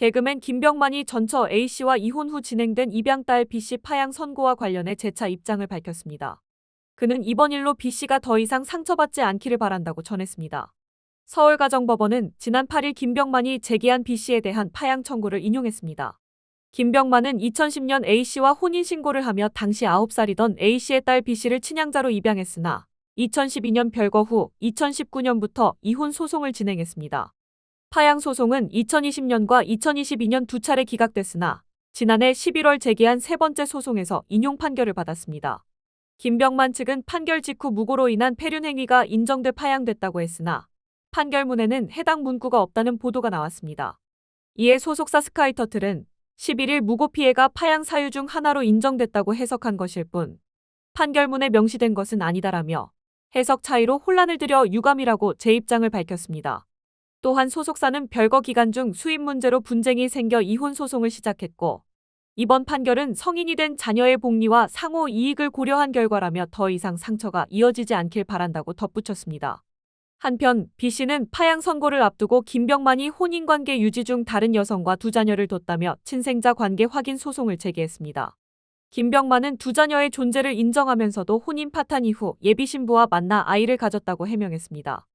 개그맨 김병만이 전처 A씨와 이혼 후 진행된 입양 딸 B씨 파양 선고와 관련해 재차 입장을 밝혔습니다. 그는 이번 일로 B씨가 더 이상 상처받지 않기를 바란다고 전했습니다. 서울가정법원은 지난 8일 김병만이 제기한 B씨에 대한 파양 청구를 인용했습니다. 김병만은 2010년 A씨와 혼인신고를 하며 당시 9살이던 A씨의 딸 B씨를 친양자로 입양했으나 2012년 별거 후 2019년부터 이혼 소송을 진행했습니다. 파양 소송은 2020년과 2022년 두 차례 기각됐으나 지난해 11월 제기한 세 번째 소송에서 인용 판결을 받았습니다. 김병만 측은 판결 직후 무고로 인한 폐륜 행위가 인정돼 파양됐다고 했으나 판결문에는 해당 문구가 없다는 보도가 나왔습니다. 이에 소속사 스카이터틀은 11일 무고 피해가 파양 사유 중 하나로 인정됐다고 해석한 것일 뿐 판결문에 명시된 것은 아니다라며 해석 차이로 혼란을 들여 유감이라고 제 입장을 밝혔습니다. 또한 소속사는 별거 기간 중 수입 문제로 분쟁이 생겨 이혼 소송을 시작했고 이번 판결은 성인이 된 자녀의 복리와 상호 이익을 고려한 결과라며 더 이상 상처가 이어지지 않길 바란다고 덧붙였습니다. 한편 B씨는 파양 선고를 앞두고 김병만이 혼인관계 유지 중 다른 여성과 두 자녀를 뒀다며 친생자 관계 확인 소송을 제기했습니다. 김병만은 두 자녀의 존재를 인정하면서도 혼인 파탄 이후 예비 신부와 만나 아이를 가졌다고 해명했습니다.